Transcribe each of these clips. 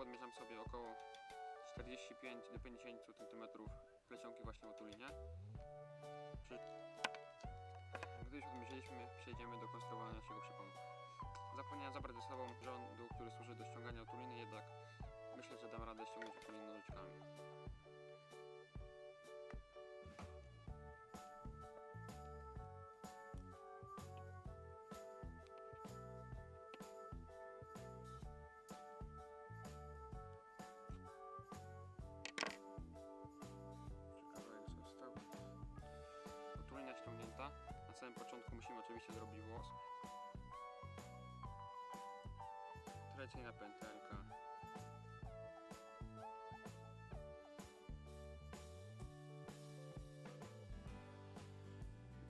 odmierzam sobie około 45 do 50 cm plecionki właśnie w otulinie. Przy... Gdy już odmierzyliśmy, przejdziemy do konstruowania naszego przeponu. Zapomniałem zabrać ze sobą rządu, który służy do ściągania otuliny, jednak myślę, że dam radę ściągnąć otulinę nożyczkami. Samym początku musimy oczywiście zrobić włos. Tradycyjna pętelka.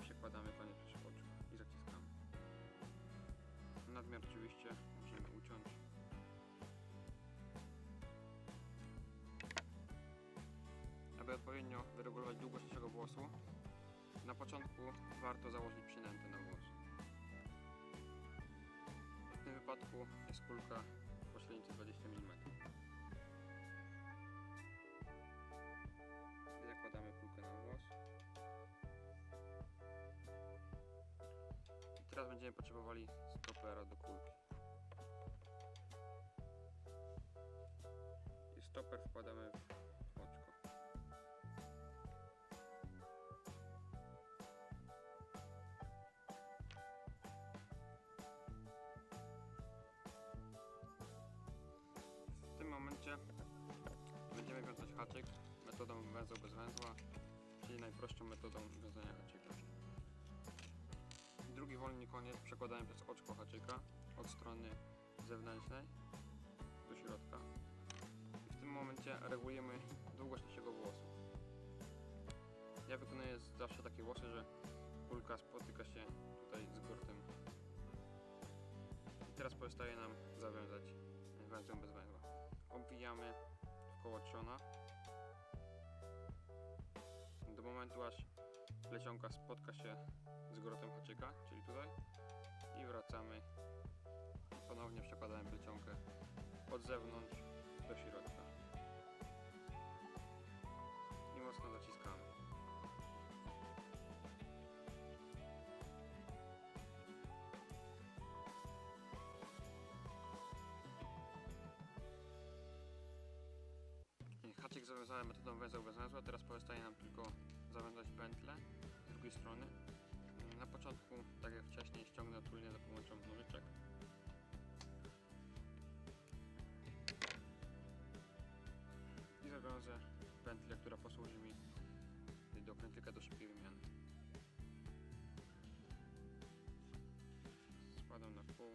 Przekładamy koniec przy oczu i zaciskamy. Nadmiar oczywiście musimy uciąć. Aby odpowiednio wyregulować długość naszego włosu, na początku warto założyć przynętę na włos. W tym wypadku jest kulka po średnicy 20 mm. Zakładamy kulkę na włos. I teraz będziemy potrzebowali stopera do kulki. Węzeł bez węzła, czyli najprostszą metodą wiązania haczyka. Drugi wolny koniec przekładamy przez oczko haczyka od strony zewnętrznej do środka. I w tym momencie regulujemy długość naszego włosu. Ja wykonuję zawsze takie włosy, że kulka spotyka się tutaj z gurtem. I teraz pozostaje nam zawiązać węzłem bez węzła. Obwijamy w koło trzona aż plecionka spotka się z grotem haczyka, czyli tutaj. I wracamy. Ponownie przekładamy plecionkę od zewnątrz do środka. I mocno zaciskamy Haczyk zawiązałem metodą węzeł bez węzła, teraz pozostaje nam tylko zawiązać pętlę z drugiej strony. Na początku, tak jak wcześniej, ściągnę otulinę za pomocą nożyczek. I zawiążę pętlę, która posłuży mi do krętlika do szybkiej wymiany. Składam na pół.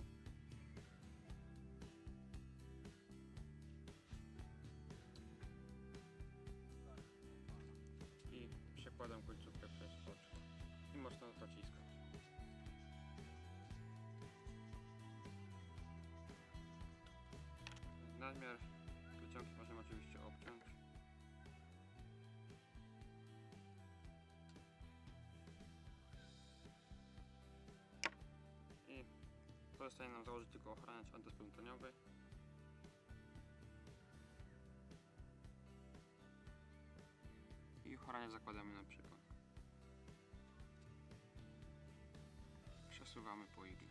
Mocno zaciskam. Nadmiar plecionki możemy oczywiście obciąć. I pozostaje nam założyć tylko ochraniacz antysplątaniowy. i ochraniacz zakładamy na przykład. przesuwamy po igle.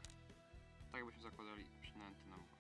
Tak byśmy zakładali przynęty na mózg.